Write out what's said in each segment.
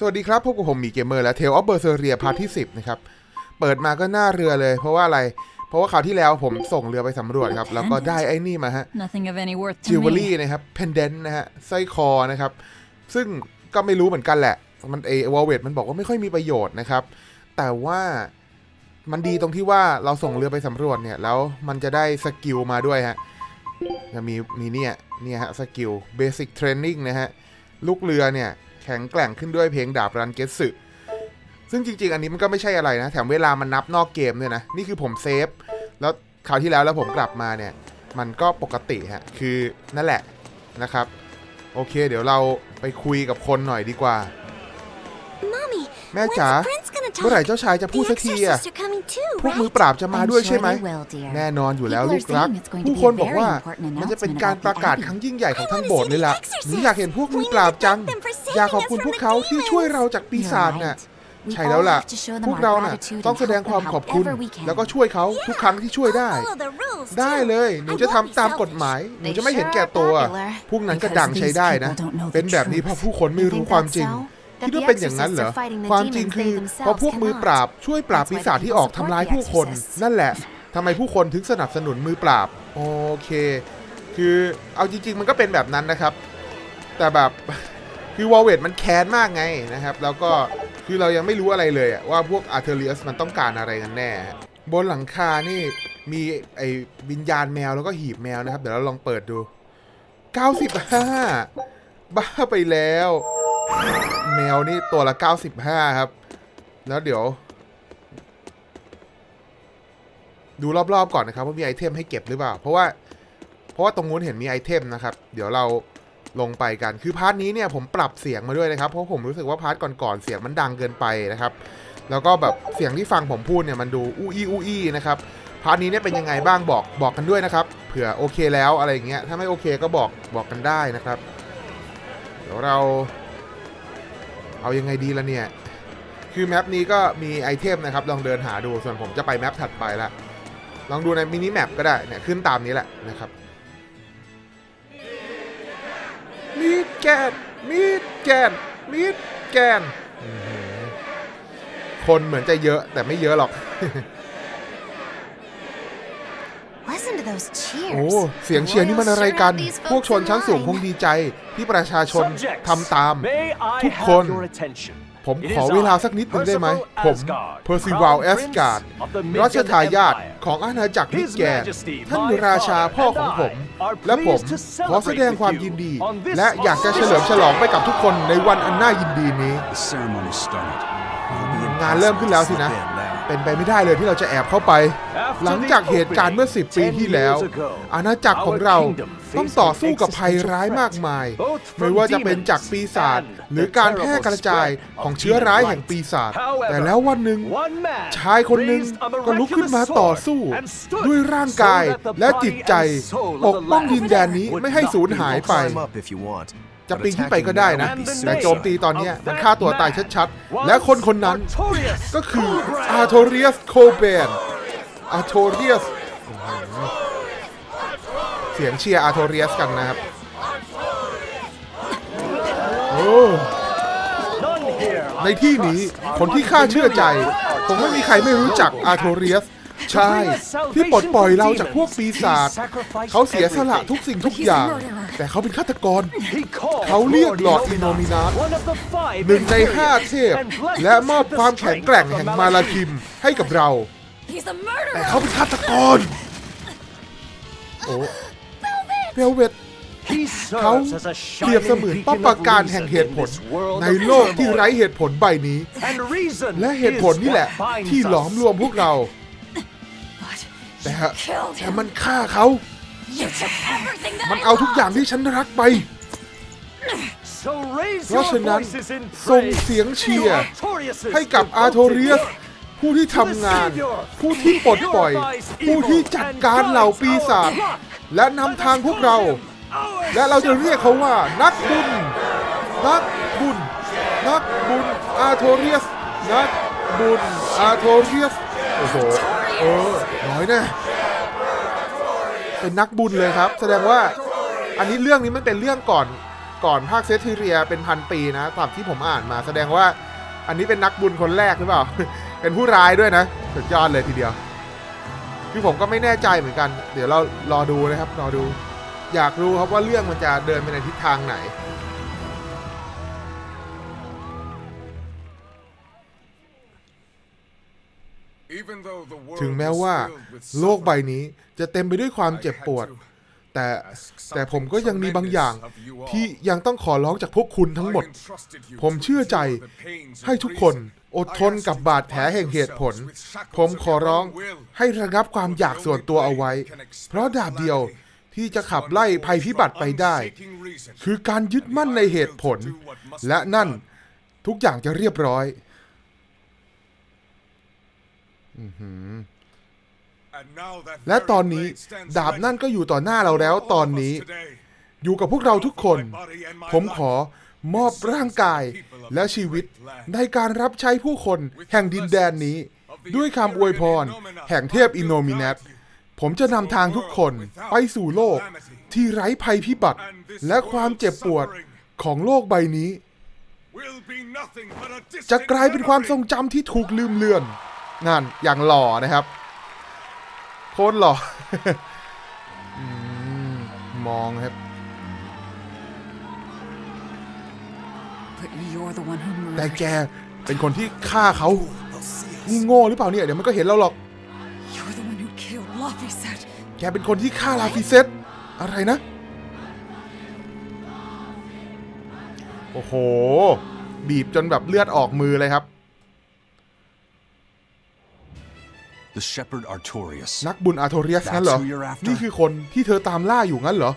สวัสดีครับ พบกับผมหมีเกมเมอร์และเทลออฟเบอร์เซเรียพาร์ทที่ 10 นะครับ เปิดมาก็หน้าเรือเลย เพราะว่าอะไร เพราะว่าคราวที่แล้วผมส่งเรือไปสำรวจครับ แล้วก็ได้ไอ้นี่มาฮะ Nothing of any worth จิว to เวลรี่ me. นะครับเพนเดนต์นะฮะสร้อยคอนะครับ ซึ่งก็ไม่รู้เหมือนกันแหละ มันเอวอลเวตมันบอกว่าไม่ค่อยมีประโยชน์นะครับ แต่ว่ามันดีตรงที่ว่าเราส่งเรือไปสำรวจเนี่ย แล้วมันจะได้สกิลมาด้วยฮะจะมีมีเนี่ยเนี่ยฮะสกิลเบสิกเทรนนิ่งนะฮะลูกเรือเนี่ยแข็งแกร่งขึ้นด้วยเพลงดาบรันเกตสึซึ่งจริง ๆ อันนี้มันก็ไม่ใช่อะไรนะ แถมเวลามันนับนอกเกมด้วยนะ นี่คือผมเซฟ แล้วคราวที่แล้วแล้วผมกลับมาเนี่ย มันก็ปกติฮะ คือนั่นแหละนะครับ โอเค เดี๋ยวเราไปคุยกับคนหน่อยดีกว่า Mommy, แม่ when's จ๋า the prince gonna เมื่อไหร่ talk? เจ้าชายจะพูด The สักทีอะ exorcists are coming too, พวกมือ right? ปราบจะมาด้วยใช่ไหม I'm sure they will, dear. แน่นอนอยู่แล้ว People ลู are กรัก saying it's going to ผู้ be คน a บอก very ว่า important มันจะเป็น announcement การ about ประ the กาศ Abbey. ครั้งยิ่งใหญ่ของ I ทั้ง wanna โบสถ์ see เลยล่ะ the exorcist. หนูอยากเห็นพวกมือปราบจัง We have to thank them for อยากขอบ saving คุณ us พวก from เขา the ที่ช่วย demons. เราจากปีศาจ You're น่ะ right. We ใช่แล้ว all ล่ะ have to show พ them วก our เราน่ะ gratitude ต้อง and แสดง help ความ them ขอบคุณ however we can. แล้วก็ช่วยเขาทุกครั้งที่ช่วยได้ I'll follow the rules, ได้ too. เลย หนู I จะ won't ทำ be ตามกฎหมาย หนูจะไม่เห็นแก่ตัว พวกนั้นก็ดังใช้ได้นะ เป็นแบบนี้เพราะผู้คนไม่รู้ความจริง คิดว่าเป็นอย่างนั้นเหรอ ความจริงคือเพราะพวกมือปราบช่วยปราบปีศาจที่ออกทำร้ายผู้คน นั่นแหละทำไมผู้คนถึงสนับสนุนมือปราบ โอเค คือเอาจริง ๆ มันก็เป็นแบบนั้นนะครับ แต่แบบคือวอลเวตมันแค้นมากไงนะครับ แล้วก็คือเรายังไม่รู้อะไรเลยอะว่าพวกอาร์เทเรียสมันต้องการอะไรกันแน่ บนหลังคานี่มีไอ้วิญญาณแมวแล้วก็หีบแมวนะครับ เดี๋ยวเราลองเปิดดู 95 บ้าไปแล้ว แมวนี่ตัวละ 95 ครับ แล้วเดี๋ยว ดูรอบๆก่อนนะครับว่ามีไอเทมให้เก็บหรือเปล่า เพราะว่า เพราะว่าตรงนู้นเห็นมีไอเทมนะครับ เดี๋ยวเราลงไปกัน คือพาร์ทนี้เนี่ยผมปรับเสียงมาด้วยนะครับ เพราะผมรู้สึกว่าพาร์ทก่อนๆเสียงมันดังเกินไปนะครับ แล้วก็แบบเสียงที่ฟังผมพูดเนี่ยมันดูอู้อี้อู้อี้นะครับ พาร์ทนี้เนี่ยเป็นยังไงบ้างบอกบอกกันด้วยนะครับ เผื่อโอเคแล้วอะไรอย่างเงี้ย ถ้าไม่โอเคก็บอกบอกกันได้นะครับ ดี๋ยวเรา เอายังไงดีละเนี่ย คือแมปนี้ก็มีไอเทมนะครับ ลองเดินหาดู ส่วนผมจะไปแมปถัดไปละ ลองดูในมินิแมปก็ได้ เนี่ยขึ้นตามนี้แหละนะครับมีดแกนมีดแกนมีดแกนคนเหมือนจะเยอะแต่ไม่เยอะหรอก โอ้ cheers. เสียงเชียร์นี่มันอะไรกัน พวกชนชั้นสูงคงดีใจที่ประชาชนทำตาม ทุกคน ผมขอเวลาสักนิดหนึ่งได้ไหม ผมเพอร์ซิวัลแอสการ์ดรัชทายาทของอาณาจักรมิดแกนท่านราชาพ่อของผม และผมขอแสดงความยินดี และอยากจะเฉลิมฉลองไปกับทุกคนในวันอันน่ายินดีนี้ The ceremony started. It'll be งานเริ่มขึ้นแล้วสินะ impossible to bend now. เป็นไปไม่ได้เลยที่เราจะแอบเข้าไป หลังจากเหตุการณ์เมื่อ 10 ปีที่แล้ว อาณาจักรของเราต้องต่อสู้กับภัยร้ายมากมาย ไม่ว่าจะเป็นจากปีศาจหรือการแพร่กระจายของเชื้อร้ายแห่งปีศาจแต่แล้ววันหนึ่ง ชายคนหนึ่งก็ลุกขึ้นมาต่อสู้ ด้วยร่างกายและจิตใจปกป้องดินแดนนี้ไม่ให้สูญหายไปจะปีนขึ้นไปก็ได้นะ แต่โจมตีตอนนี้มันฆ่าตัวตายชัดๆ และคนคนนั้นก็คืออาโทเรียสโคเบน อาร์โทเรียส เสียงเชียร์อาร์โทเรียสกันนะครับ โอ้ ในที่นี้คนที่ข้าเชื่อใจ คงไม่มีใครไม่รู้จักอาร์โทเรียส ใช่ ที่ปลดปล่อยเราจากพวกปีศาจเขาเสียสละทุกสิ่งทุกอย่าง แต่เขาเป็นฆาตกร เขาเรียกหลอร์ดอิโนมินาสหนึ่งในห้าเทพ และมอบความแข็งแกร่งแห่งมาลาคิมให้กับเรา He's a แต่ murderer! เขาเป็นฆาตกร โอ้เวลเวตเขาเปรียบเสมือนป้อมปราการแห่งเหตุผลในโลกที่ไร้เหตุผลใบนี้และเหตุผลนี่แหละที่หลอมรวมพวกเรา But แต่ killed แต่ him. มันฆ่าเขา You took everything that มัน I เอาทุกอย่าง loved. ที่ฉันรักไปเพเพราะฉะนั้นส่งเสียงเชียร์ให้กับอาร์โทเรียส ผู้ที่ทำงาน ผู้ที่ปลดปล่อย ผู้ที่จัดการเหล่าปีศาจและนำทางพวกเรา และเราจะเรียกเขาว่า นักบุญ นักบุญ นักบุญอาร์โทเรียส นักบุญอาร์โทเรียส โอ้โห เออ น้อยนะเป็นนักบุญเลยครับ แสดงว่าอันนี้เรื่องนี้มันเป็นเรื่องก่อนก่อนภาคเซตทีเรียเป็นพันปีนะตามที่ผมอ่านมา แสดงว่าอันนี้เป็นนักบุญคนแรกหรือเปล่า เป็นผู้ร้ายด้วยนะ สุดยอดเลยทีเดียว คือผมก็ไม่แน่ใจเหมือนกัน เดี๋ยวเรารอดูนะครับ รอดู อยากรู้ครับว่าเรื่องมันจะเดินไปในทิศทางไหน ถึงแม้ว่า โลกใบนี้จะเต็มไปด้วยความเจ็บปวด แต่แต่ผมก็ยังมีบางอย่างที่ยังต้องขอร้องจากพวกคุณทั้งหมด ผมเชื่อใจให้ทุกคนอดทนกับบาดแผลแห่งเหตุผล ผมขอร้องให้ระงับความอยากส่วนตัวเอาไว้ เพราะดาบเดียวที่จะขับไล่ภัยพิบัติไปได้ คือการยึดมั่นในเหตุผล และนั่นทุกอย่างจะเรียบร้อย และตอนนี้ดาบนั่นก็อยู่ต่อหน้าเราแล้วตอนนี้ อยู่กับพวกเราทุกคน ผมขอมอบร่างกายและชีวิตในการรับใช้ผู้คนแห่งดินแดนนี้ ด้วยคำอวยพร แห่งเทพอินโนมินัสผมจะนำทางทุกคนไปสู่โลกที่ไร้ภัยพิบัติ และความเจ็บปวดของโลกใบนี้ จะกลายเป็นความทรงจำที่ถูกลืมเลือน นั่นอย่างหล่อนะครับ คตรหล่อมองครับ But แต่แกเป็นคนที่ฆ่าเขานี่โง่หรือเปล่าเนี่ย เดี๋ยวมันก็เห็นเราหรอก แกเป็นคนที่ฆ่าลาฟิเซตอะไรนะ โอ้โห บีบจนแบบเลือดออกมือเลยครับ The shepherd Artorias. นักบุญอาโทเรียสงั้นเหรอ That's who you're after? นี่คือคนที่เธอตามล่าอยู่งั้นเหรอ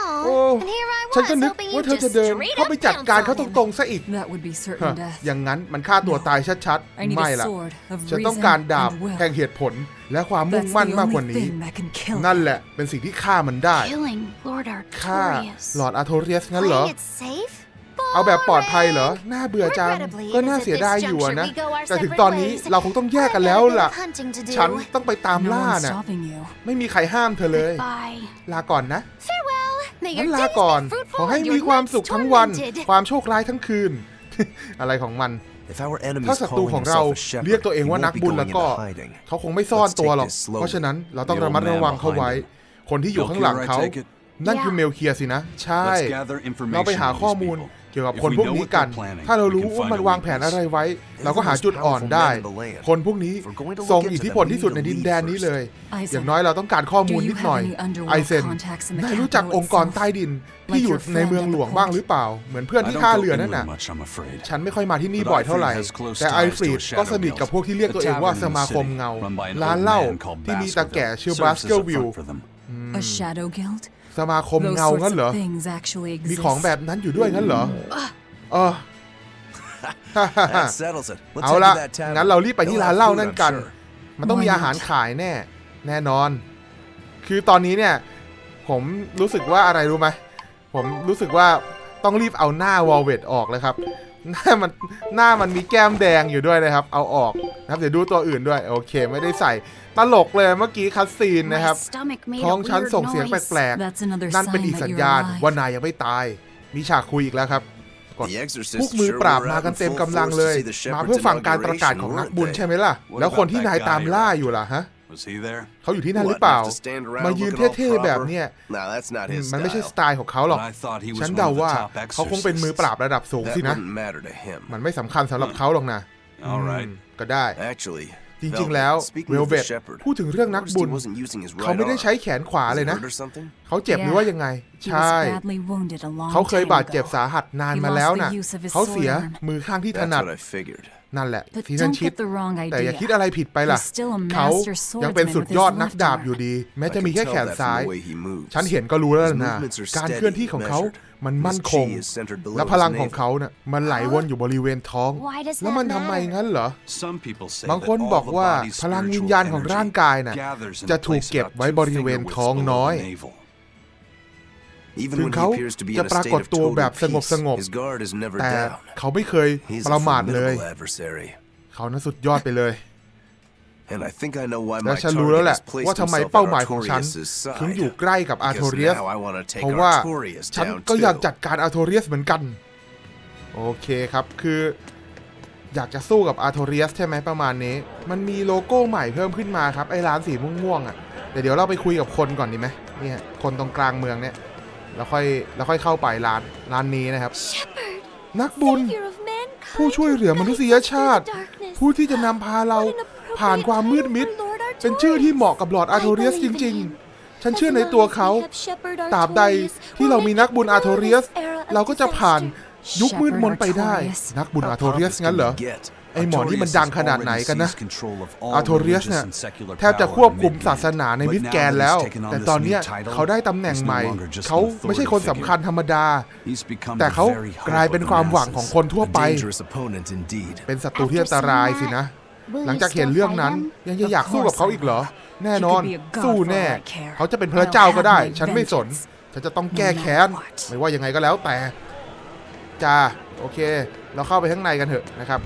Oh, Oh, and here I ฉันก็ was นึก hoping ว่า you'd เธอ just จะเดิน straight เข้า up ไปจัดการ pounce เขา on ต him. รงๆซะอีก That would be ฮะ certain death. อย่างนั้นมันฆ่าตัวตายชัด I need ๆไม่ a ล่ะ sword of ฉันต้อง reason การดาบ and will. แห่งเหตุผลและความมุ่ง That's มั่น the มากกว่า only นี้ thing that can kill นั่น them. แหละเป็นสิ่งที่ฆ่ามันได้ Killing Lord ฆ่า Artorias. หลอดอาโทเรียสงั้นเหรอ Playing it safe? เอาแบบปลอดภัยเหรอ Boring. น่าเบื่อจัง Regrettably, ก็ it น่า is at เสียดาย this อยู่อะ juncture นะ we go our แต่ถึง separate ตอนนี้ ways. เราคงต้องแยกกันแล้ว I've got a bit ล่ะ of hunting to do. ฉันต้องไปตาม No ล่า one's น่ะ stopping you. ไม่มีใครห้ามเธอเลย Bye. ลาก่อนนะ Farewell. May งั้ your นลา days ก่อน be ข fruitful อให้ and มี your ความ nights สุขทั้งวัน tormented. ความโชคร้ายทั้งคืน อะไรของมัน If our enemies ถ้าศัตรู calling ของเรา himself a shepherd, เรียกตัวเอง he ว่า won't นัก be บุญ going แล้วก็ into hiding. เขาคงไม่ซ่อนตัวหรอก Let's take this slowly. เพราะฉะนั้นเราต้อง The ระมัด old ระวัง man เข้าไว้ behind คนที่อยู่ข้างหลังเขา Melchior, I take it? นั่นคือ Yeah. เมลเคียร์สินะ ใช่ Let's gather เราไป information หา on ข้อ these มูล people. เกี่ยวกับ If คน we พวก know นี้ what กัน they're planning, ถ้าเรา we รู้ can ว่า find มัน a วางแผน weakness. อะไรไว้ They're เราก็ the หา most จุดอ่อน powerful ได้ men in the land. คนพวกนี้ If we're going to look ทรง into อิทธิ them, พล we ที่ need สุด to ในดิน lead แดนนี้ first. เลย Eisen, อย่างน้อยเราต้องการข้อมูล do you นิดหน่อย have any underworld ไอเซน contacts in the นายรู้จัก capital องค์กร itself? ใต้ดินที่ Like อยู่ your ใน friend เมือง at หล the วงบ้าง port? หรือเปล่า เหมือนเพื่อน I ที่ don't ท่า go เรือนั่น inland น่ะ much, I'm afraid. ฉันไม่ค่อยมาที่นี่ But บ่อยเท่าไหร่ Ifrit has close แต่ไอ ties ฟรีด to a ก็ shadow สนิท guild, กับพวกที่เรียก a ตัวเองว่า tavern in ส the มาคม city เงา run by an ร้าน old เหล้า man called ที่มีตาแก่ Baskerville. ชื่อ Serves บาส as เกิล a วิล front for them. A shadow guild? สมาคม Those เงา sorts งั้นเหรอ of things actually มี exist. ของแบบนั้นอยู่ด้วยงั้นเหรอ เออ That settles it. Let's เอา head ละ to that tavern. งั้นเรารีบไปที่ They'll ร้าน have เหล้า food, นั่น I'm กัน sure. มันต้องมี Why not? อาหารขายแน่ แน่นอน คือตอนนี้เนี่ย ผมรู้สึกว่าอะไรรู้ไหม ผมรู้สึกว่าต้องรีบเอาหน้าวอลเวตออกเลยครับ หน้ามันหน้ามันมีแก้มแดงอยู่ด้วยนะครับ เอาออกนะครับเดี๋ยวดูตัวอื่นด้วย โอเค ไม่ได้ใส่ตลกเลยเมื่อกี้คัสซีน My นะครับ stomach made ท้อง a ฉัน weird ส่งเสียง noise. แปลก That's another ๆนั่นเป็น sign อีก that สัญ you're ญาณ alive. ว่านายยังไม่ตาย มีฉากคุยอีกแล้วครับกด The พ exorcists วกมือ sure ปราบ were มา out กัน in เต็ม full กำลัง force เล to ย see the มา shepherd's เพื่อฟังการประกาศ inauguration, ของนัก weren't บุญ they? ใช่ไหมล่ะ What แล้วคน about ที่ that นาย guy ตามล่า over อยู่ล่ะฮะ Was he there? เขาอยู่ที่นั่นห What, รือเปล่า have to stand around มายืน looking all เท่ๆแบบ proper? เนี้ย Nah, that's not อืม his มันไม่ใช่ style. สไตล์ของเขาหรอก But I thought he was ฉัน one เดา of the ว่า top เขาคงเป็นมือปราบ exorcists. ระดับสูง That สินะ wouldn't matter to him. มันไม่สำคัญสำหรับเขาหรอกนะ All right. อืมก็ได้ Actually, จริง Velvet, ๆแล้ว speaking เวล of เว the ต shepherd, พูดถึงเรื่องนัก noticed บุ he ญ wasn't using his เขา right ไม่ได้ arm. ใช้แขนขวา Was เล he ยนะ hurt or something? เขาเจ็บหรือว่ายังไง He ใช่ was badly wounded a long เขาเคย time บาดเจ็บ ago. สาหัสนาน He มาแล้ว lost นะ the use of his เขาเสีย sword arm. มือข้างที่ถ That's นัด what I figured. นั่นแหละ But ซีซัน don't ชิด get the wrong แต่อย่า idea. คิดอะไรผิดไปล่ะ He's still a เขา master ยังเป็น swordsman สุด with ยอด his นัก left ดาบ arm. อยู่ดี แม้ I จะมี can แค่ tell แขน that from ซ้าย the way he moves. ฉันเห็นก็รู้แล้ว His นะ movements are การเคลื่อนที่ของเขา steady, มัน measured. มั่น His คง chi is centered below และ his พลังของ navel. เขาน่ะมันไหลวนอยู่บริเวณท้อง Why does แล้ว that มันทำไม matter? งั้นเหรอ Some people say บาง that คน all บอก the ว่า body's พลังวิญ spiritual ญาณของ energy ร่างกายน่ะ gathers in จะ a ถูก place เก็บ about ไว้ two บริเวณ finger widths ท้อง below น้อย the navel. Even ถึง when he เขา appears to be จะ in ป a รากฏ state of ตัว total แบบสงบ peace, สงบ his guard is never แต่ down. เขาไม่เคย He's ป a ระมาทเลย formidable adversary. เขานั้นสุดยอดไปเลย And I think I know why และ my ฉันรู้แล้วแห target ละ has placed ว่าทำไม himself เป้า at หมายของฉัน Artorias' ถึง side. อยู่ใกล้กับอาร์โท Because เรียส now I want to take เพราะว่า Artorias ฉัน down ก็อยาก too. จัดการอาร์โทเรียสเหมือนกัน โอเคครับคือ อยากจะสู้กับอาร์โทเรียสใช่ไหมประมาณนี้ มันมีโลโก้ใหม่เพิ่มขึ้นมาครับ ไอ้ร้านสีม่วงๆอะแต่เดี๋ยวเราไปคุยกับคนก่อนดีไหมเนี่ยคนตรงกลางเมืองเนี่ย แล้วค่อยแล้วค่อยเข้าไปร้านร้านนี้นะครับ Shepherd, นักบุญ savior of mankind, ผู้ช่วยเหลือมนุษยชาติ through the darkness. ผู้ที่จะนำพาเรา What an appropriate ผ่านความมืดมิด title for Lord เป็นชื่อที่เหมาะกับหลอด Artorias. อาร์โทเรียส I จ believe ริง in him. ๆฉันเชื่อในตัวเขา As long as we have Shepherd ตราบใด Artorias, ที่เรามีนักบุญอาร์โทเรียส we'll make it through this era of เราก็จะผ่าน disaster. ยุคมืดมนไปได้ Shepherd Artorias นักบุญอาร์โทเรียสงั้นเหรอ ไอ้หมอนี่มันดังขนาดไหนกันนะอาร์โทเรียสเนี่ยแทบจะควบคุมศาสนาในมิดแกนแล้ว แต่ตอนเนี้ยเขาได้ตำแหน่งใหม่ เขาไม่ใช่คนสำคัญธรรมดา แต่เขากลายเป็นความหวังของคนทั่วไป เป็นศัตรูที่อันตรายสินะ Will หลัง you จากเห็น still เรื่อง fight นั้น him? ยังจะอยากสู้กับเขาอีกเหรอ แน่นอน He could be a god สู้แน่ for all I care. เขาจะเป็นพระเจ้าก็ได้ I'll have my ฉันไม่สน vengeance. ฉันจะต้องแก้แค้น No matter what. ไม่ว่ายังไงก็แล้วแต่จ้าโอเค เราเข้าไปข้างในกันเถอะนะครับ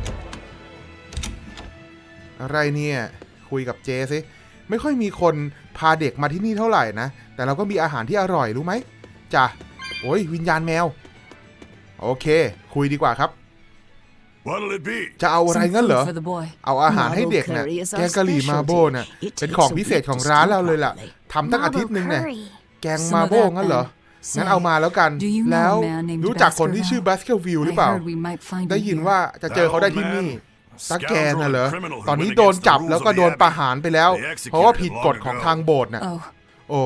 อะไรเนี่ย คุยกับเจสิไม่ค่อยมีคนพาเด็กมาที่นี่เท่าไหร่นะ แต่เราก็มีอาหารที่อร่อยรู้ไหมจ้ะโอ้ยวิญญาณแมว โอเค คุยดีกว่าครับ What'll it be? จะเอาอะไร Some งั้นเหรอ food for the boy. เอาอาหารให้เด็กนะ Marble curry is our แกงกะหรี่มาโบ specialty. น่ะ It เป็น takes ของ a พิเศษ week ของ to ร้าน stew เราเลยล่ะ properly. ทำตั้งอาทิตย์หนึ่งเนี่ย curry. แกง Some มา of โบ that งั้นเหรอ then. งั้นเอามาแล้วกัน Do you know แล้ว a man named รู้จักคนที่ชื่อ Baskerville? บัสเ e ลวิลหรือ I เปล่า heard we might find ได้ him ยิน here. ว่าจะเจอเขาได้ที่นี่ ตาแกน่ะเหรอ ตอนนี้โดนจับแล้วก็โดนประหารไปแล้ว เพราะว่าผิดกฎของทางโบสถ์น่ะ Oh, โอ้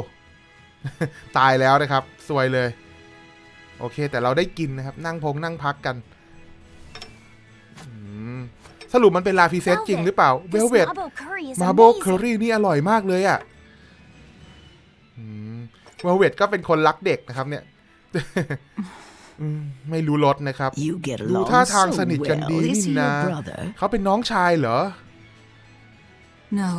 ตายแล้วนะครับ สวยเลย โอเค แต่เราได้กินนะครับ นั่งพงนั่งพักกันอืมสรุปมันเป็นลาฟิเซตจริงหรือเปล่าเว This ลเว marble curry is มาโบ amazing. เคอรี่นี่อร่อยมากเลยอะ่ะเวลเวตก็เป็นคนรักเด็กนะครับเนี่ยอืม ไม่รู้รสนะครับ You get ดู along ท่าทาง so สนิทกัน well. ดี Is นี่ he นะ your brother? เขาเป็นน้องชายเหรอ no.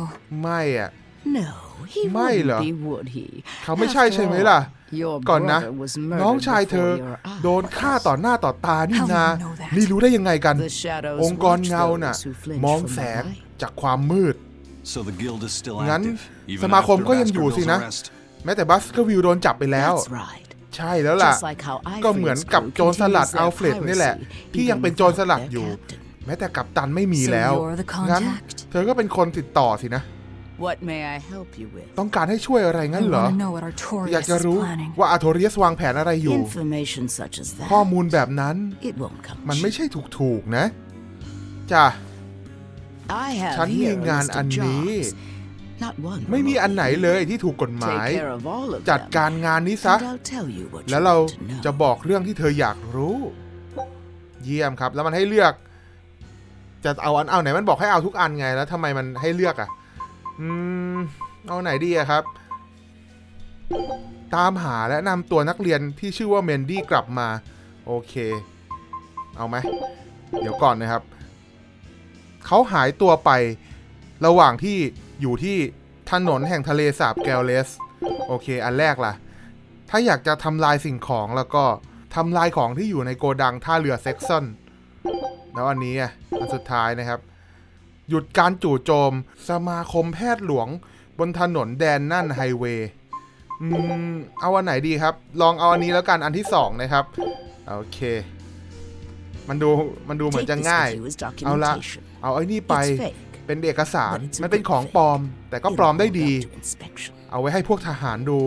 ไม่อะ No, he ไม่ wouldn't เหรอ be, would he? เขาไม่ใช่ After ใช่ไหม all, ล่ะ Your ก่อนนะ brother was น้อง murdered ชายเธอ before your eyes. โดนฆ่าต่อหน้าต่อตานี่นะ How do you know that? นี่รู้ได้ยังไงกัน The shadows องค์กร watch เงาน่ะ those who flinch มอง from แส the ง light. จากความมืด So the guild is still งั้น active, even สมาคม after ก็ยังอยู่สินะ Baskerville's arrest. แม้แต่บัสเกอร์วิลโดนจับไปแล้ว That's right. ใช่แล้วล่ะ Just like how ก็เหมือน Ifrit's กับ crew โจรสลัด continues อั their ลเฟรดนี่แหละ piracy, ที่ยังเป็น even โจรสลัด without อยู่ their captain. แม้แต่กัปตันไม่มี So แล้ว you're the งั้น contact? เธอก็เป็นคนติดต่อสินะ What may I help you with? ต้องการให้ช่วยอะไร I งั้นเหรอ want to know what อยาก Artorias จะ is รู้ planning. ว่าอาโทเรียสวางแผนอะไรอยู่ Information such as ข้อ that. มูลแบบนั้น It won't come มันไม่ cheap. ใช่ถูกๆนะ จ้ะ I have ฉันมี here a งาน list อัน of นี้ jobs. Not one ไม่มี remotely อันไหนเลยที่ถูกกฎหมาย Take care of all of จัด them. การงานนี้ซะ And I'll tell you what แล้ว you เรา want to know. จะบอกเรื่องที่เธออยากรู้ เยี่ยมครับ แล้วมันให้เลือก จะเอาอันเอาไหนมันบอกให้เอาทุกอันไงแล้วทำไมมันให้เลือกอะ อืม เอาไหนดีอะครับ ตามหาและนำตัวนักเรียนที่ชื่อว่าเมนดี้กลับมา โอเค เอาไหม เดี๋ยวก่อนนะครับ เขาหายตัวไประหว่างที่ อยู่ที่ถนนแห่งทะเลสาบแกลเลส โอเค อันแรกล่ะ ถ้าอยากจะทำลายสิ่งของแล้วก็ทำลายของที่อยู่ในโกดังท่าเรือเซ็กซันแล้วอันนี้อันสุดท้ายนะครับ หยุดการจู่โจมสมาคมแพทย์หลวงบนถนนแดนนั่นไฮเวย์อืมเอาอันไหนดีครับ ลองเอาอันนี้แล้วกันอันที่สองนะครับ โอเค มันดูมันดูเหมือนจะง่าย เอาละ เอาไอ้นี่ไป เป็นเอกสาร But it's a มันเป็น good ของ thing. ปลอม แต่ก็ปลอมได้ It'll ดี hold up to inspection. เอาไว้ให้พวกทหารดู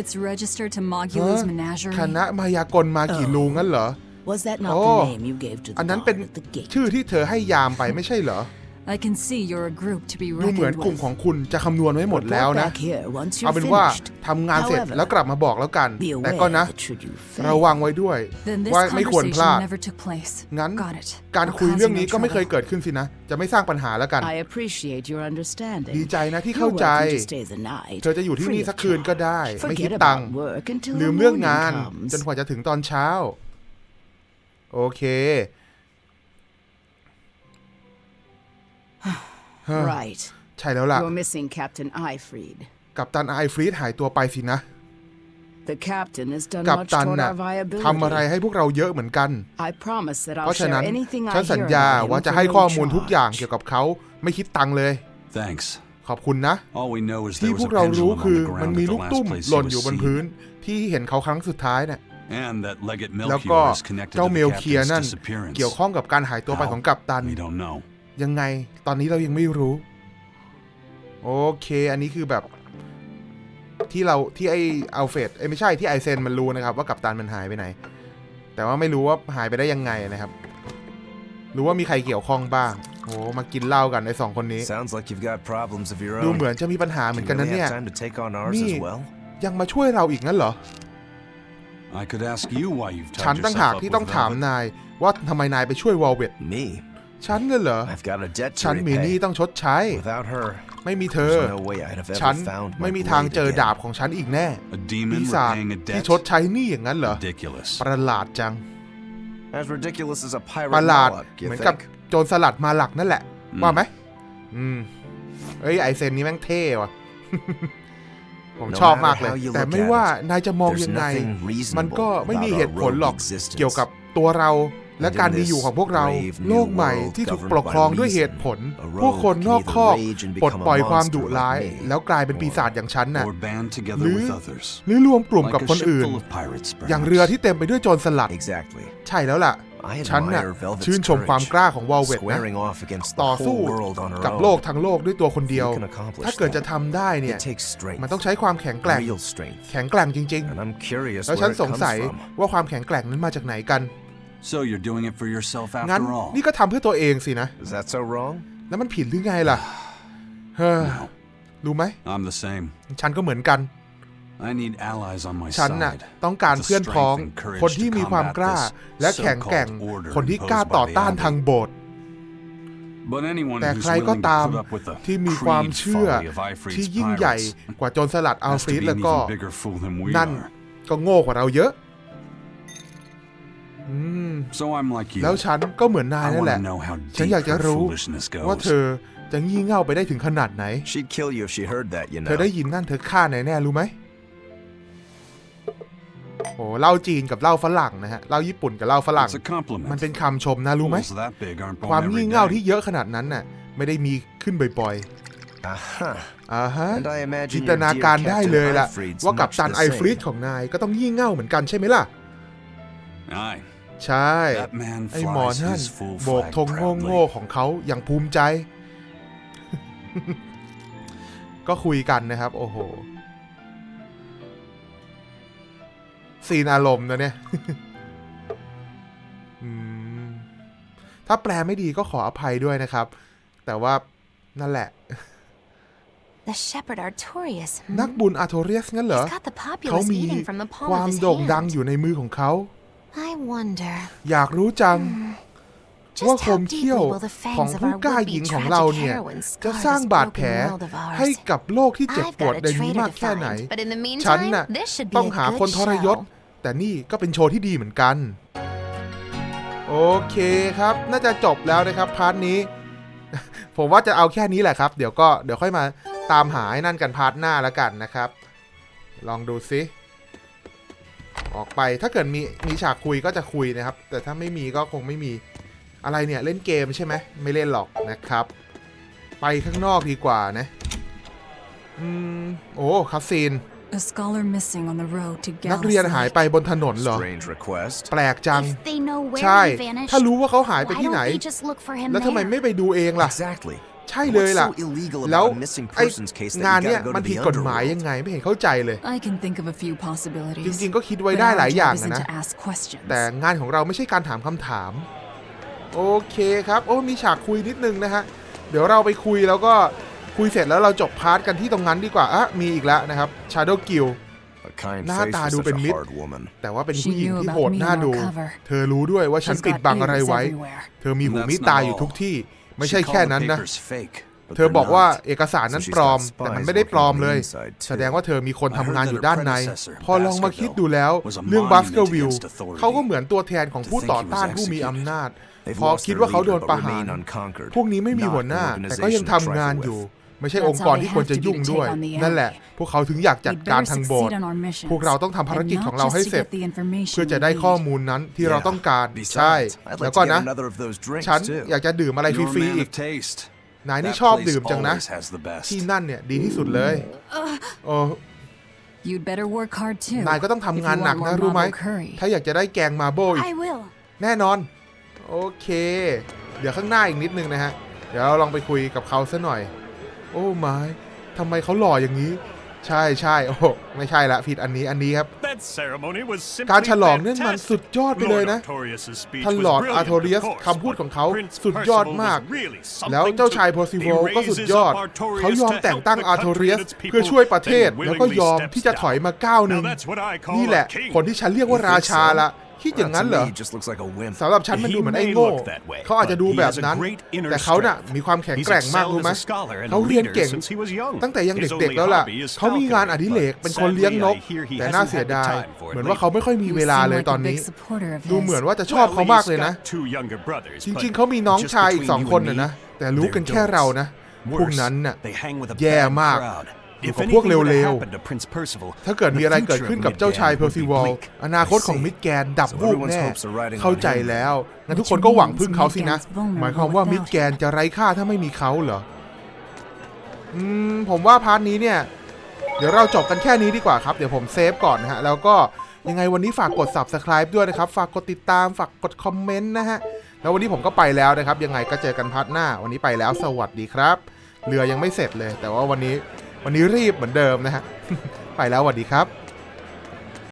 It's registered to ฮะ Mogula's menagerie. คณะมายากลมากี่ลูงั้นเหรอ Was that not Oh. the name you gave to อั the นนั้นเป็น guard at the gate? ชื่อที่เธอให้ยามไปไม่ใช่เหรอ I can see you're a group to be ดูเหมือน reckoned กลุ่ม with. ของคุณจะคำนวณไว้หมด Report แล้วนะ back here once เอา you're เป็นว่า finished. ทำงานเสร็จ However, แล้วกลับมาบอกแล้วกัน Be แต่ก็นะ aware that should you fail, ระวังไว้ด้วย Then this ว่าไม่ควรพลาด conversation never took place. งั้น Got it. การ I'll คุย cause เรื่อง you นี้ no ก็ไม่เคย trouble. เกิดขึ้นสินะ จะไม่สร้างปัญหาแล้วกัน I appreciate your understanding. ดีใจนะที่ You're เข้าใจ welcome to stay the night, เธอจะอยู่ที่ free นี่ of สักคืนก็ charge. ได้ ไม่คิด Forget ตังค์ about work until ลื the มเรื่อง morning งาน comes. จนกว่าจะถึงตอนเช้า โอเค Right. ใช่แล้วล่ะ You're missing Captain Ifried. กับตันไอฟรีดหายตัวไปสินะ The captain has done กับ much ตัน toward น่ะ our viability. ทำอะไรให้พวกเราเยอะเหมือนกัน I promise that เพ I'll ราะฉะ share นั้น anything I ฉัน hear สัญญา about him ว่าจะ for ให้ no ข้อมูลทุกอย่าง charge. เกี่ยวกับเขาไม่คิดตังค์เลย Thanks. ขอบคุณนะ All we know is ที่ there พ was ว a กเรารู้ pendulum คือ on the มัน ground มี at ลู the ก last ตุ้ม place หล่ he นอยู่ was บน seen, พื้นที่เห็นเขาครั้งสุดท้ายน่ะ and that Leggett แล้วก็ Melchior is connected เจ้า to เม the ลเคีย captain's นั่น disappearance. เกี่ยวข้องกับการหายตัวไปของกัปตัน We don't know. ยังไงตอนนี้เรายังไม่รู้ โอเค อันนี้คือแบบ ที่เราที่ไออัลเฟรดเอ้ยไม่ใช่ที่ไอเซนมันรู้นะครับ ว่ากัปตันมันหายไปไหน แต่ว่าไม่รู้ว่าหายไปได้ยังไงนะครับ รู้ว่ามีใครเกี่ยวข้องบ้างโอ้มากินเหล้ากันไอสองคนนี้ Sounds like you've got problems of your ดู own. เหมือนจะมีปัญหาเหมือน Do กัน you นะ really เนี่ย have time to take on ours Me. as well? ยังมาช่วยเราอีกงั้นเหรอ I could ask you why you've ฉัน tied ตั้ง yourself หาก up ที่ with ต้องถาม Velvet. นายว่าทำไมนายไปช่วยวอลเวต Me? ฉันเลยเหรอ I've got a debt ฉั to นมีหนี้ repay. ต้องชดใช้ Without her, ไม่มีเธอ there's no way I'd have ฉัน ever found ไม่ my มีทาง blade เจอ again. ดาบของฉันอีกแน่ A demon ปีศาจ repaying a ที่ debt? ชดใช้หนี้อย่างนั้นเหรอ Ridiculous. ประหลาดจัง As ridiculous as a ป pirate ระหลาด Moloch, เห you มือนกับ think? โจรสลัดมาหลักนั่นแหละอืมว่าไหม อืมเอ้ยไอเซนนี้แม่งเท่ว่ะผม No ชอบมากเลย matter how you แต่ look ไม่ at ว่า it, นายจะมอง There's ยังไง nothing มันก็ reasonable ไม่มี about เห our ตุผลหรอก rogue existence. เกี่ยวกับตัวเรา และ And in การมีอยู่ this ของพวกเรา brave new โลกใหม่ world ที่ถูก governed ปกครอง by ด้วย reason, เหตุผล a ผู้คน rogue นอก can คอก either rage and ปลด become a ปล่อยความ monster ดุร้าย like me, แล้วกลายเป็นปีศาจอย่างฉันน่ะ Or band together Lou- with others. หรือรวมกลุ่ม Like กับ a คน ship อื่น full of pirates, อย่าง perhaps. เรือที่เต็มไปด้วยโจรสลัด Exactly. ใช่แล้วล่ะ I ฉันน่ะ admire Velvet's ชื่นชมความ courage, กล้าของวอลเวตนะ squaring off against ต่อ the สู้ whole world on her กับ own. โลกทั้งโลกด้วยตัวคนเดียว You can accomplish ถ้าเกิด that. จะทำได้เนี่ย It takes strength. มันต้องใช้ความแข็งแกร่ง real strength. แข็งแกร่งจริง And I'm curious ๆแล้ว where ฉัน it สง comes สัย from. ว่าความแข็งแกร่งนั้นมาจากไหนกัน So you're doing it for yourself งั้น after all. นี่ก็ทำเพื่อตัวเองสินะ Is that so wrong? แล้วมันผิดหรือไงล่ะ เฮ้อ รู้ไหม I'm the same. ฉันก็เหมือนกัน I need allies on my ฉันน่ะ side. ต้องการ The เพื่อนพ้อง strength and courage คนที่ to มีความ combat กล้า this และแข็งแกร่ง so-called order คนที่กล้า imposed by ต่อ the ต้าน Abbot. ทางโบสถ์ But anyone แต่ who's ใครก็ willing to ตาม put up with the ที่มีความ creed เชื่อ folly of Ifrit's ที่ยิ่งใหญ่ pirates กว่าโจรสลัดอัล has ฟ to รีด be แล้ว an ก็ even bigger fool than we นั่น are. ก็โง่กว่าเราเยอะ แล้วฉันก็เหมือนนาย I นั่นแห want ละ to know how ฉัน deep อยากจะ her รู้ foolishness ว่าเธ goes. อจะงี่เง่าไปได้ถึงขนาดไหน She'd kill you if she heard that, you เธอ know. ได้ยินนั่นเธอฆ่าไหนแน่รู้ไหมโอ้เหล้าจีนกับเหล้าฝรั่งนะฮะเหล้าญี่ปุ่นกับเหล้าฝรั่ง It's a compliment. มันเป็นคำชมนะรู้ไหม Fools that big aren't born ความ every งี่เง่า day. ที่เยอะขนาดนั้นน่ะไม่ได้มีขึ้นบ่อย Aha. ๆอ่าฮะ And I imagine จิน your ตนา dear การได้ Captain เลยล่ะ Ifrit's ว่ากับ much ตัน the ไอฟรีด same. ของนายก็ต้องงี่เง่าเหมือนกันใช่ไหมล่ะ Aye. ใช่ That man ไอ้หมอ flies นั่น his full โบก flag ธงโง่ proudly. ๆของเขาอย่างภูมิใจ ก็คุยกันนะครับ โอ้โหซีนอารมณ์นะเนี่ยอืมถ้าแปลไม่ดีก็ขออภัยด้วยนะครับ แต่ว่านั่นแหละ The shepherd Artorias. นักบุญอาโทเรียสงั้นเหรอ He's got the เขา populace มี eating from the palm ความ of his โด่งดัง hand. อยู่ในมือของเขา I wonder อยากรู้จัง ว่า just ค how ม deeply เขี้ยว will the ของ fangs of ผู้ our กล้า would-be หญิงของเรา tragic เนี่ย heroines จะ scar สร้าง this บาดแผล broken world of ให้ ours. กับโลกที่เจ็บ I've ปวด got a ในนี้ traitor มาก to แค่ไหน find, but in the ฉัน meantime, น่ะ this should ต้อง be a หา good คนทรยศ show. แต่นี่ก็เป็นโชว์ที่ดีเหมือนกัน โอเคครับ น่าจะจบแล้วนะครับพาร์ทนี้ ผมว่าจะเอาแค่นี้แหละครับ เดี๋ยวก็เดี๋ยวค่อยมาตามหาไอ้นั่นกันพาร์ทหน้าแล้วกันนะครับ ลองดูซิ ออกไปถ้าเกิดมีมีฉากคุยก็จะคุยนะครับ แต่ถ้าไม่มีก็คงไม่มีอะไรเนี่ยเล่นเกมใช่ไหมไม่เล่นหรอกนะครับ ไปข้างนอกดีกว่านะอืมโอ้คัสซีน A scholar missing on the road to นักเรียน Gallus หาย Lake. ไปบนถนนเหรอ Strange request. แปลกจัง If they know where ใช่ he vanished, ถ้ารู้ว่าเขาหายไป why ที่ไหน don't they just look for him แล้วทำไม there? ไม่ไปดูเองล่ะ Exactly. ใช่เลยล่ะ What's so illegal about แล้ว a missing ไอ้ persons case that you งาน gotta เนี้ย go to มัน the ผิดกฎหมาย underworld? ยังไงไม่เห็นเข้าใจเลย I can think of a few จ possibilities. ริงๆก็คิดไว้ but ได้ our หลาย job อย่าง isn't นะนะ to ask questions. แต่งานของเราไม่ใช่การถามคำถาม โอเคครับ โอ้มีฉากคุยนิดนึงนะฮะ เดี๋ยวเราไปคุยแล้วก็คุยเสร็จแล้วเราจบพาร์ทกันที่ตรงนั้นดีกว่า อะ มีอีกแล้วนะครับ Shadow Guild A kind หน้า face ตา for ดู such เป็น a มิตร hard woman. แต่ว่าเป็น She ผู้หญิง knew ที่ about โหด me น่า on ดู our cover. เธอรู้ด้วยว่าฉัน She's ปิด got บังอะไร ears ไว้ everywhere. เธอมีหู And มี that's ตา not อยู่ all. ทุกที่ ไม่ She ใช่ called แค่ the นั้นนะ papers fake. But เธอ they're บอกว่า not. เอกสารนั้น So she's ปลอม got แต่มัน spies ไม่ได้ปลอม working on เล the ย inside, too. แสดงว่าเธอมีคนทำงานอยู่ด้านใน I heard that her พอลองมาคิดดูแล้ว was a เรื่อง monument บัสเกอร์วิล against authority. เขาก็เหมือนตัวแทนของผู้ต่อต้านผู้มีอำนาจ They've พอ lost คิด their ว่าเขาโด leader, น but ประหาร remain unconquered. พวกนี้ไม่มี Not หัวหน้า an แต่ก็ยัง organization to ทำงาน trifle อยู่ with. ไม่ใช่ That's องค์กร how they ที่ควรจะ have to be ยุ่ง to take ด้วย on the นั่นแหละ พวกเขาถึงอยากจัด We'd การ better ทางโบสถ์ succeed on our missions, พวกเราต้องทำภารกิจ and ของ not เรา just ให้ to เสร็จ get the information เพื่อจะ we ได้ข้อ need. มูลนั้นที่เรา Yeah. ต้องการ Besides, ใช่ I'd แล้ว like ก็ to get นะ another of those drinks ฉัน too. อยากจะดื่มอะไรฟ You're a รี man ๆอีก of taste. นายนี่ That ชอบ place ดื่มจังนะ always has the best. ที่นั่นเนี่ยดีที่สุดเลยโอ้ You'd better work hard too. นายก็ต้อง if ทำ you งานหนัก want นะ more รู้ไหม marble curry. ถ้าอยากจะได้แกงมาโบอีก I will. แน่นอน โอเค เดี๋ยวข้างหน้าอีกนิดนึงนะฮะ เดี๋ยวเราลองไปคุยกับเขาซะหน่อย โอ้ไม่ทำไมเขาหล่ออย่างนี้ ใช่ใช่โอ้ไม่ใช่ละผิดอันนี้อันนี้ครับ That ceremony was simply การฉลองเนี่ยมัน fantastic. สุดยอดไปเลย Lord นะ Artorias' speech ท่าน was หลอร์ด brilliant, อาร์โทเรียส of course, คำพูดของเขา but Prince สุดยอด Percival มาก was really แล้ว something เจ้าชาย too. เพอร์ซิโว He ก็สุด raises ยอด up Artorias เขายอม to แต่ง help ตั้ง the อาร์โท country เรียส and its people, เพื่อช่วยประเทศ then แล้วก็ยอม willingly ที่จะ steps ถอยมาก้าวหนึ่ง Now that's what I call นี่แหละ a king. คนที่ฉันเรียกว่า You รา think ชา so? ละ คิดอย่างนั้น To เหรอ me, he just looks like a wimp. สำหรับฉันมันดูเหมือนไอ้โง่ He may look that way, เขาอาจจะดู but he แบบ has a นั้น great inner แต่เขาน่ะ strength. มีความแข็ง He's แกร่งมาก excelled รู้ไหม as a scholar and a เขาเรียน leader เก่ง since he was young. ตั้งแต่ยัง His เด็ก only ๆแล้วล่ะ hobby is เขามีงานอ falconry, ดิเรก but เป็นคนเลี้ยงนก sadly, I hear he แต่น่า hasn't เสีย had the ดาย time for it เหมือนว่าเขาไม่ค่อยมี You เวลา seem เลย like ตอน a นี้ big supporter of ดู his. เหมือนว่าจะชอบเขามากเลยนะ Well, he's got two younger brothers, จ but ริงๆ เขามีน้อง just ชายอีก between สอง you คน and นะ me, นะแต่รู้กัน they're แค่เรา don'ts. นะพวก Worse, นั้นน่ะ they hang with a แย่ bad มาก crowd. อยู่ If กับพวก anything were to เร็ว happen to Prince Percival, ๆถ้าเกิดมีอะไรเกิดขึ้นกับเจ้าชายเพอร์ซิวอลอนาคตของมิดแกนดับ So วูบ everyone's แน่ hopes are riding on เข้าใจ him. แล้วงั้นทุกคนก็หวังพึ่งเขาสินะ หมายความว่ามิดแกนจะไร้ค่าถ้าไม่มีเขาเหรอ อืม ผมว่าพาร์ทนี้เนี่ย เดี๋ยวเราจบกันแค่นี้ดีกว่าครับ เดี๋ยวผมเซฟก่อนนะฮะ แล้วก็ยังไงวันนี้ฝากกด subscribe ด้วยนะครับ ฝากกดติดตาม ฝากกดคอมเมนต์นะฮะ แล้ววันนี้ผมก็ไปแล้วนะครับ ยังไงก็เจอกันพาร์ทหน้า วันนี้ไปแล้ว สวัสดีครับ เรือยังไม่เสร็จเลย แต่ว่าวันนี้ วันนี้รีบเหมือนเดิมนะฮะ ไปแล้วสวัสดีครับ